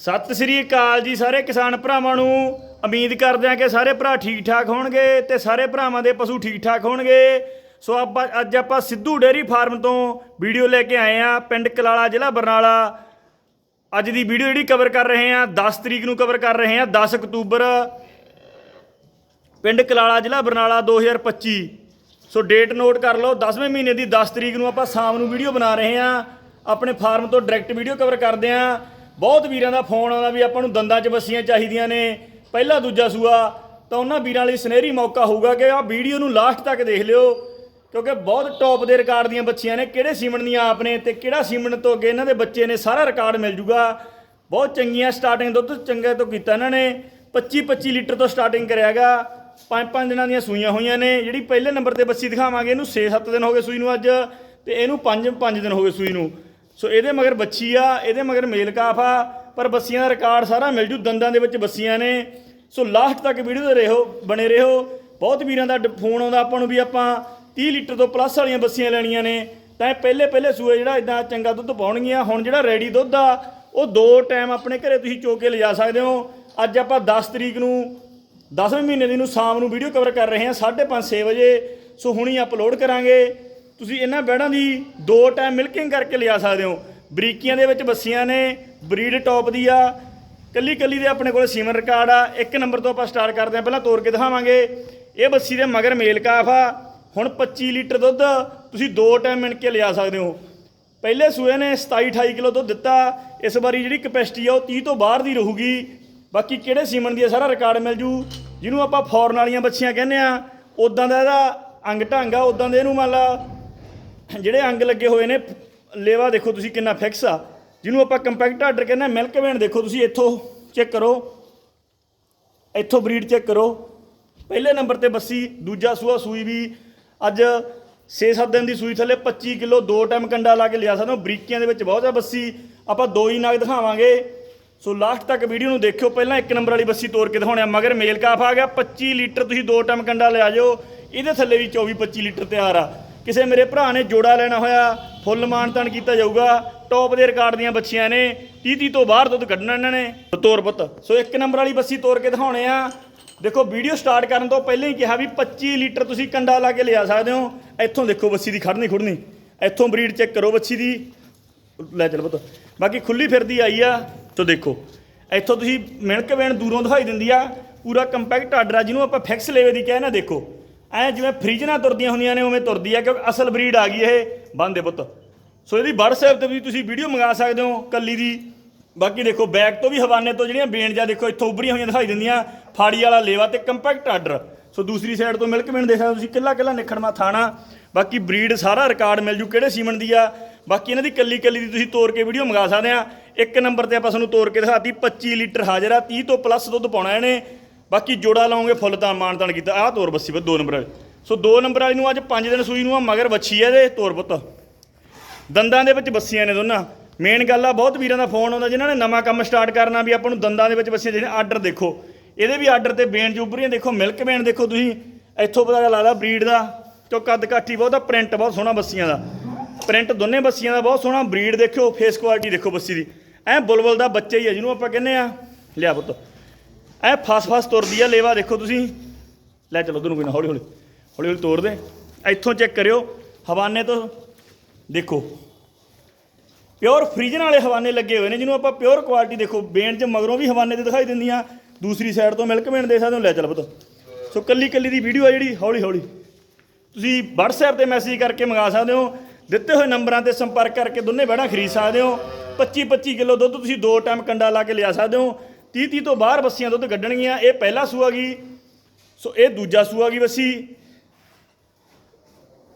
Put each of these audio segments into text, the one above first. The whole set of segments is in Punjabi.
ਸਤਿ ਸ੍ਰੀ ਅਕਾਲ ਜੀ ਸਾਰੇ ਕਿਸਾਨ ਭਰਾਵਾਂ ਨੂੰ। ਉਮੀਦ ਕਰਦੇ ਹਾਂ ਕਿ ਸਾਰੇ ਭਰਾ ਠੀਕ ਠਾਕ ਹੋਣਗੇ ਤੇ ਸਾਰੇ ਭਰਾਵਾਂ ਦੇ ਪਸ਼ੂ ਠੀਕ ਠਾਕ ਹੋਣਗੇ। ਸੋ ਆਪਾਂ ਅੱਜ ਆਪਾਂ ਸਿੱਧੂ ਡੇਅਰੀ ਫਾਰਮ ਤੋਂ ਵੀਡੀਓ ਲੈ ਕੇ ਆਏ ਆ ਪਿੰਡ ਕਲਾਲਾ ਜ਼ਿਲ੍ਹਾ ਬਰਨਾਲਾ। ਅੱਜ ਦੀ ਵੀਡੀਓ ਜਿਹੜੀ ਕਵਰ ਕਰ ਰਹੇ ਆ 10 ਤਰੀਕ ਨੂੰ ਕਵਰ ਕਰ ਰਹੇ ਆ 10 ਅਕਤੂਬਰ। ਪਿੰਡ ਕਲਾਲਾ ਜ਼ਿਲ੍ਹਾ ਬਰਨਾਲਾ 2025 ਸੋ ਡੇਟ ਨੋਟ ਕਰ ਲਓ 10ਵੇਂ ਮਹੀਨੇ ਦੀ 10 ਤਰੀਕ ਨੂੰ ਆਪਾਂ ਸ਼ਾਮ ਨੂੰ ਵੀਡੀਓ ਬਣਾ ਰਹੇ ਆ ਆਪਣੇ ਫਾਰਮ ਤੋਂ ਡਾਇਰੈਕਟ ਵੀਡੀਓ ਕਵਰ ਕਰਦੇ ਆ ਬਹੁਤ ਵੀਰਾਂ ਦਾ ਫੋਨ ਆਉਂਦਾ ਵੀ ਆਪਾਂ ਨੂੰ ਦੰਦਾਂ 'ਚ ਬੱਸੀਆਂ ਚਾਹੀਦੀਆਂ ਨੇ, ਪਹਿਲਾ ਦੂਜਾ ਸੂਆ, ਤਾਂ ਉਹਨਾਂ ਵੀਰਾਂ ਲਈ ਸੁਨਹਿਰੀ ਮੌਕਾ ਹੋਊਗਾ ਕਿ ਆਹ ਵੀਡੀਓ ਨੂੰ ਲਾਸਟ ਤੱਕ ਦੇਖ ਲਿਓ, ਕਿਉਂਕਿ ਬਹੁਤ ਟੌਪ ਦੇ ਰਿਕਾਰਡ ਦੀਆਂ ਬੱਚੀਆਂ ਨੇ, ਕਿਹੜੇ ਸੀਮਨ ਦੀਆਂ ਆਪ ਨੇ ਤੇ ਕਿਹੜਾ ਸੀਮਣ ਤੋਂ ਅੱਗੇ ਇਹਨਾਂ ਦੇ ਬੱਚੇ ਨੇ ਸਾਰਾ ਰਿਕਾਰਡ ਮਿਲ ਜੂਗਾ। ਬਹੁਤ ਚੰਗੀਆਂ ਸਟਾਰਟਿੰਗ ਦੁੱਧ ਚੰਗੇ ਤੋਂ ਕੀਤਾ ਇਹਨਾਂ ਨੇ 25 25 ਲੀਟਰ ਤੋਂ ਸਟਾਰਟਿੰਗ ਕਰਿਆਗਾ ਪੰਜ ਪੰਜ ਦਿਨਾਂ ਦੀਆਂ ਸੂਈਆਂ ਹੋਈਆਂ ਨੇ, ਜਿਹੜੀ ਪਹਿਲੇ ਨੰਬਰ ਤੇ ਬੱਚੀ ਦਿਖਾਵਾਂਗੇ, ਇਹਨੂੰ 6-7 ਦਿਨ ਹੋ ਗਏ ਸੂਈ ਨੂੰ ਅੱਜ, ਤੇ ਇਹਨੂੰ 5-5 ਦਿਨ ਹੋ ਗਏ ਸੂਈ ਨੂੰ। ਸੋ ਇਹਦੇ ਮਗਰ ਬੱਚੀ ਆ, ਇਹਦੇ ਮਗਰ ਮੇਲ ਕਾਫ ਆ, ਪਰ ਬੱਸੀਆਂ ਦਾ ਰਿਕਾਰਡ ਸਾਰਾ ਮਿਲ ਜੂ, ਦੰਦਾਂ ਦੇ ਵਿੱਚ ਬੱਸੀਆਂ ਨੇ। ਸੋ ਲਾਸਟ ਤੱਕ ਵੀਡੀਓ ਦੇ ਰਹੋ, ਬਣੇ ਰਹੋ। ਬਹੁਤ ਵੀਰਾਂ ਦਾ ਡ- ਫੋਨ ਆਉਂਦਾ, ਆਪਾਂ ਨੂੰ ਵੀ ਆਪਾਂ 30 ਲੀਟਰ ਤੋਂ ਪਲੱਸ ਵਾਲੀਆਂ ਬੱਸੀਆਂ ਲੈਣੀਆਂ ਨੇ। ਤਾਂ ਇਹ ਪਹਿਲੇ ਪਹਿਲੇ ਸੂਏ ਜਿਹੜਾ ਇਦਾਂ ਚੰਗਾ ਦੁੱਧ ਪਾਉਣਗੀਆਂ। ਹੁਣ ਜਿਹੜਾ ਰੈਡੀ ਦੁੱਧ ਆ, ਉਹ ਦੋ ਟਾਈਮ ਆਪਣੇ ਘਰੇ ਤੁਸੀਂ ਚੋ ਕੇ ਲਿਜਾ ਸਕਦੇ ਹੋ। ਅੱਜ ਆਪਾਂ 10 ਤਰੀਕ ਨੂੰ 10ਵੇਂ ਮਹੀਨੇ ਦੀ ਨੂੰ ਸ਼ਾਮ ਨੂੰ ਵੀਡੀਓ ਕਵਰ ਕਰ ਰਹੇ ਹਾਂ 5:30 6 ਵਜੇ। ਸੋ ਹੁਣੀ ਅਪਲੋਡ ਕਰਾਂਗੇ। ਤੁਸੀਂ ਇਹਨਾਂ ਬੈੜਾਂ ਦੀ ਦੋ ਟਾਈਮ ਮਿਲਕਿੰਗ ਕਰਕੇ ਲਿਆ ਸਕਦੇ ਹੋ। ਬਰੀਕੀਆਂ ਦੇ ਵਿੱਚ ਬੱਸੀਆਂ ਨੇ, ਬਰੀਡ ਟੌਪ ਦੀ ਆ, ਕੱਲੀ ਕੱਲੀ ਦੇ ਆਪਣੇ ਕੋਲ ਸੀਮਨ ਰਿਕਾਰਡ ਆ, ਇੱਕ ਨੰਬਰ ਤੋਂ ਆਪਾਂ ਸਟਾਰਟ ਕਰਦੇ ਹਾਂ। ਪਹਿਲਾਂ ਤੋੜ ਕੇ ਦਿਖਾਵਾਂਗੇ। ਇਹ ਬੱਸੀ ਦੇ ਮਗਰ ਮੇਲ ਕਾਫ ਆ। ਹੁਣ 25 ਲੀਟਰ ਦੁੱਧ ਤੁਸੀਂ ਦੋ ਟਾਈਮ ਮਿਣ ਕੇ ਲਿਆ ਸਕਦੇ ਹੋ। ਪਹਿਲੇ ਸੂਏ ਨੇ 27 28 ਕਿਲੋ ਦੁੱਧ ਦਿੱਤਾ। ਇਸ ਵਾਰੀ ਜਿਹੜੀ ਕਪੈਸਿਟੀ ਆ ਉਹ 30 ਤੋਂ ਬਾਹਰ ਦੀ ਰਹੂਗੀ। ਬਾਕੀ ਕਿਹੜੇ ਸੀਮਨ ਦੀ ਆ ਸਾਰਾ ਰਿਕਾਰਡ ਮਿਲ ਜੂ, ਜਿਹਨੂੰ ਆਪਾਂ ਫੌਰਨ ਵਾਲੀਆਂ ਬੱਚੀਆਂ ਕਹਿੰਦੇ ਆ। ਉਦਾਂ ਦਾ ਇਹਦਾ ਅੰਗ ਢੰਗ ਆ ਉਦਾਂ ਦੇ ਇਹਨੂੰ ਮੰਨ ਲਾ ਜਿਹੜੇ ਅੰਗ ਲੱਗੇ ਹੋਏ ਨੇ, ਲੇਵਾ ਦੇਖੋ ਤੁਸੀਂ ਕਿੰਨਾ ਫਿਕਸ ਆ। ਜਿਹਨੂੰ ਆਪਾਂ ਕੰਪੈਕਟ ਆਰਡਰ ਕਹਿੰਦੇ ਆ, ਮਿਲਕ ਵੇਨ ਦੇਖੋ ਤੁਸੀਂ, ਇੱਥੋਂ ਚੈੱਕ ਕਰੋ। ਇੱਥੋਂ ਬਰੀਡ ਚੈੱਕ ਕਰੋ। ਪਹਿਲੇ ਨੰਬਰ ਤੇ ਬੱਸੀ, ਦੂਜਾ ਸੂਆ ਸੂਈ ਵੀ। ਅੱਜ 6-7 ਦਿਨ ਦੀ ਸੂਈ ਥੱਲੇ 25 ਕਿਲੋ ਦੋ ਟਾਈਮ ਕੰਡਾ ਲਾ ਕੇ ਲਿਆ ਸਕਦੇ ਹੋ ਬਰੀਕੀਆਂ ਦੇ ਵਿੱਚ ਬਹੁਤ ਆ ਬੱਸੀ। ਆਪਾਂ ਦੋ ਹੀ ਨਗ ਦਿਖਾਵਾਂਗੇ। ਸੋ ਲਾਸਟ ਤੱਕ ਵੀਡੀਓ ਨੂੰ ਦੇਖਿਓ। ਪਹਿਲਾਂ ਇੱਕ ਨੰਬਰ ਵਾਲੀ ਬੱਸੀ ਤੋੜ ਕੇ ਦਿਖਾਉਣੇ ਆ, ਮਗਰ ਮੇਲ ਕਾਫ ਆ ਗਿਆ। 25 ਲੀਟਰ ਤੁਸੀਂ ਦੋ ਟਾਈਮ ਕੰਡਾ ਲਿਆ ਜਾਓ। ਇਹਦੇ ਥੱਲੇ ਵੀ 24-25 ਲੀਟਰ ਤਿਆਰ ਆ। ਕਿਸੇ ਮੇਰੇ ਭਰਾ ਨੇ ਜੋੜਾ ਲੈਣਾ ਹੋਇਆ, ਫੁੱਲ ਮਾਨਤਨ ਕੀਤਾ ਜਾਊਗਾ ਟੌਪ ਦੇ ਰਿਕਾਰਡ ਦੀਆਂ ਬੱਚੀਆਂ ਨੇ 30 ਤੋਂ ਬਾਹਰ ਦੁੱਧ ਕੱਢਣਾ ਇਹਨਾਂ ਨੇ। ਤੋਰ ਪੁੱਤ। ਸੋ ਇੱਕ ਨੰਬਰ ਵਾਲੀ ਬੱਸੀ ਤੋਰ ਕੇ ਦਿਖਾਉਣੇ ਆ। ਦੇਖੋ ਵੀਡੀਓ ਸਟਾਰਟ ਕਰਨ ਤੋਂ ਪਹਿਲਾਂ ਹੀ ਕਿਹਾ ਵੀ 25 ਲੀਟਰ ਤੁਸੀਂ ਕੰਡਾ ਲਾ ਕੇ ਲਿਆ ਸਕਦੇ ਹੋ। ਇੱਥੋਂ ਦੇਖੋ ਬੱਸੀ ਦੀ ਖੜਨੀ ਖੁੜਨੀ ਇੱਥੋਂ ਬਰੀਡ ਚੈੱਕ ਕਰੋ ਬੱਸੀ ਦੀ। ਲੈ ਚੱਲ ਪੁੱਤ। ਬਾਕੀ ਖੁੱਲੀ ਫਿਰਦੀ ਆਈ ਆ। ਤੋ ਦੇਖੋ, ਇੱਥੋਂ ਤੁਸੀਂ ਮਿਣਕ ਵੇਣ ਦੂਰੋਂ ਦਿਖਾਈ ਦਿੰਦੀ ਆ। ਪੂਰਾ ਕੰਪੈਕਟ ਆਰਡਰ ਆ ਜਿਹਨੂੰ ਆਪਾਂ ਫਿਕਸ ਲੇਵੇ ਦੀ ਕਹਿੰਦੇ ਨਾ, ਦੇਖੋ। ਐ ਜਿਵੇਂ ਫ੍ਰਿਜ ਨਾਲ ਤੁਰਦੀਆਂ ਹੁੰਦੀਆਂ ਨੇ, ਉਵੇਂ ਤੁਰਦੀ ਆ, ਕਿਉਂਕਿ ਅਸਲ ਬਰੀਡ ਆ ਗਈ ਇਹ। ਬੰਦੇ ਪੁੱਤ। ਸੋ ਇਹਦੀ WhatsApp ਤੇ ਵੀ ਤੁਸੀਂ ਵੀਡੀਓ ਮੰਗਾ ਸਕਦੇ ਹੋ, ਕੱਲੀ ਦੀ। ਬਾਕੀ ਦੇਖੋ ਬੈਕ ਤੋਂ ਵੀ ਹਵਾਨੇ ਤੋਂ ਜਿਹੜੀਆਂ ਬੇਣ ਜਾਂ ਦੇਖੋ, ਇੱਥੋਂ ਉੱਭਰੀਆਂ ਹੋਈਆਂ ਦਿਖਾਈ ਦਿੰਦੀਆਂ। ਫਾੜੀ ਵਾਲਾ ਲੇਵਾ ਤੇ ਕੰਪੈਕਟ ਆਰਡਰ ਸੋ ਦੂਸਰੀ ਸਾਈਡ ਤੋਂ ਮਿਲਕ ਵੇਣ ਦੇਖ ਸਕਦੇ ਹੋ ਤੁਸੀਂ, ਕਿੱਲਾ ਕਿੱਲਾ ਨਿਖੜਮਾ ਥਾਣਾ। ਬਾਕੀ ਬਰੀਡ ਸਾਰਾ ਰਿਕਾਰਡ ਮਿਲ ਜੂ, ਕਿਹੜੇ ਸੀਮਨ ਦੀ ਆ। ਬਾਕੀ ਇਹਨਾਂ ਦੀ ਕੱਲੀ ਕੱਲੀ ਦੀ ਤੁਸੀਂ ਤੋੜ ਕੇ ਵੀਡੀਓ ਮੰਗਾ ਸਕਦੇ ਆ। ਇੱਕ ਨੰਬਰ ਤੇ ਆਪਾਂ ਤੁਹਾਨੂੰ ਤੋੜ ਕੇ ਦਿਖਾਤੀ 25 ਲੀਟਰ ਹਾਜ਼ਰ ਆ 30 ਤੋਂ ਪਲੱਸ ਦੁੱਧ ਪਾਉਣਾ ਇਹਨੇ। ਬਾਕੀ ਜੋੜਾ ਲਾਉਂਗੇ, ਫੁੱਲ ਤਾਂ ਮਾਨਤਾਨ ਕੀਤਾ। ਆਹ ਤੋਰ ਬੱਸੀ ਬਸ ਦੋ ਨੰਬਰ ਵਾਲੀ। ਸੋ ਦੋ ਨੰਬਰ ਵਾਲੀ ਨੂੰ ਅੱਜ 5 ਦਿਨ ਸੂਈ ਨੂੰ ਆ, ਮਗਰ ਵੱਛੀ ਹੈ ਇਹਦੇ ਤੋਰ ਪੁੱਤ। ਦੰਦਾਂ ਦੇ ਵਿੱਚ ਬੱਸੀਆਂ ਨੇ ਦੋਨਾਂ। ਮੇਨ ਗੱਲ ਆ, ਬਹੁਤ ਵੀਰਾਂ ਦਾ ਫੋਨ ਆਉਂਦਾ, ਜਿਨ੍ਹਾਂ ਨੇ ਨਵਾਂ ਕੰਮ ਸਟਾਰਟ ਕਰਨਾ ਵੀ ਆਪਾਂ ਨੂੰ ਦੰਦਾਂ ਦੇ ਵਿੱਚ ਬੱਸੀਆਂ ਜਿਹੜੇ ਆਰਡਰ ਦੇਖੋ। ਇਹਦੇ ਵੀ ਆਰਡਰ ਤੇ ਬੇਨ ਜੁਬਰੀਆਂ ਦੇਖੋ ਮਿਲਕ ਬੇਨ ਦੇਖੋ ਤੁਸੀਂ। ਇੱਥੋਂ ਪਤਾ ਲੱਗਦਾ ਬਰੀਡ ਦਾ। ਚੋ ਕੱਦ ਕਾਠੀ ਬਹੁਤ ਪ੍ਰਿੰਟ ਬਹੁਤ ਸੋਹਣਾ ਬੱਸੀਆਂ ਦਾ। ਪ੍ਰਿੰਟ ਦੋਨੇ ਬੱਸੀਆਂ ਦਾ ਬਹੁਤ ਸੋਹਣਾ। ਬਰੀਡ ਦੇਖਿਓ ਫੇਸ ਕੁਆਲਿਟੀ ਦੇਖੋ ਬੱਸੀ ਦੀ। ਐ ਬੁਲਬੁਲ ਦਾ ਬੱਚਾ ਹੀ ਆ, ਜਿਹਨੂੰ ਆਪਾਂ ਕਹਿੰਦੇ ਆ। ਲਿਆ ਪੁੱਤ। ਐ ਫਸ ਫਸ ਤੁਰਦੀ ਆ ਲੇਵਾ ਦੇਖੋ ਤੁਸੀਂ। ਲੈ ਚਲੋ ਉਧਰ ਨੂੰ ਕੋਈ ਨਾ ਹੌਲੀ ਹੌਲੀ ਹੌਲੀ ਹੌਲੀ ਤੋੜ ਦੇ। ਇੱਥੋਂ ਚੈੱਕ ਕਰਿਓ, ਹਵਾਨੇ ਤੋਂ ਦੇਖੋ। ਪਿਓਰ ਫ੍ਰੀਜਨ ਵਾਲੇ ਹਵਾਨੇ ਲੱਗੇ ਹੋਏ ਨੇ, ਜਿਹਨੂੰ ਆਪਾਂ ਪਿਓਰ ਕੁਆਲਿਟੀ ਦੇਖੋ। ਬੇਨ 'ਚ ਮਗਰੋਂ ਵੀ ਹਵਾਨੇ ਤੇ ਦਿਖਾਈ ਦਿੰਦੀਆਂ, ਦੂਸਰੀ ਸਾਈਡ ਤੋਂ ਮਿਲਕ ਬੇਨ ਦੇ ਸਕਦੇ ਹੋ। ਲੈ ਚੱਲ ਪੁੱਤ। ਸੋ ਕੱਲੀ ਕੱਲੀ ਦੀ ਵੀਡੀਓ ਆ ਜਿਹੜੀ ਹੌਲੀ ਹੌਲੀ ਤੁਸੀਂ WhatsApp ਤੇ ਮੈਸੇਜ ਕਰਕੇ ਮੰਗਾ ਸਕਦੇ ਹੋ, ਦਿੱਤੇ ਹੋਏ ਨੰਬਰਾਂ ਤੇ ਸੰਪਰਕ ਕਰਕੇ ਦੋਨੇ ਬੈੜਾਂ ਖਰੀਦ ਸਕਦੇ ਹੋ। 25 25 ਕਿਲੋ ਦੁੱਧ ਤੁਸੀਂ ਦੋ ਟਾਈਮ ਕੰਡਾ ਲਾ ਕੇ ਲਿਆ ਸਕਦੇ ਹੋ। 30 30 ਤੋਂ ਬਾਹਰ ਬੱਸੀਆਂ ਦੁੱਧ ਕੱਢਣਗੀਆਂ, ਇਹ ਪਹਿਲਾ ਸੂਆ ਗਈ ਸੋ ਇਹ ਦੂਜਾ ਸੂਆ ਗਈ ਬੱਸੀ?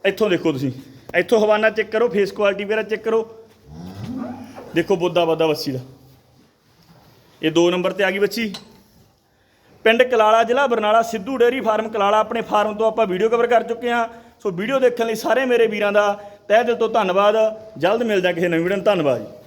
ਇੱਥੋਂ ਦੇਖੋ ਤੁਸੀਂ। ਇੱਥੋਂ ਹਵਾਨਾ ਚੈੱਕ ਕਰੋ ਫੇਸ ਕੁਆਲਿਟੀ ਵਗੈਰਾ ਚੈੱਕ ਕਰੋ। ਦੇਖੋ ਬੋਦਾ ਬਾਦਾ ਬੱਸੀ ਦਾ। ਇਹ ਦੋ ਨੰਬਰ ਤੇ ਆ ਗਈ ਬੱਚੀ ਪਿੰਡ ਕਲਾਲਾ ਜ਼ਿਲ੍ਹਾ ਬਰਨਾਲਾ ਸਿੱਧੂ ਡੇਅਰੀ ਫਾਰਮ ਕਲਾਲਾ, ਆਪਣੇ ਫਾਰਮ ਤੋਂ ਆਪਾਂ ਵੀਡੀਓ ਕਵਰ ਕਰ ਚੁੱਕੇ ਹਾਂ। ਸੋ ਵੀਡੀਓ ਦੇਖਣ ਲਈ ਸਾਰੇ ਮੇਰੇ ਵੀਰਾਂ ਦਾ ਤਹਿ ਦਿਲ ਤੋਂ ਧੰਨਵਾਦ। ਜਲਦ ਮਿਲਦਾ ਕਿਸੇ ਨਵੀਂ ਵੀਡੀਓ ਧੰਨਵਾਦ ਜੀ।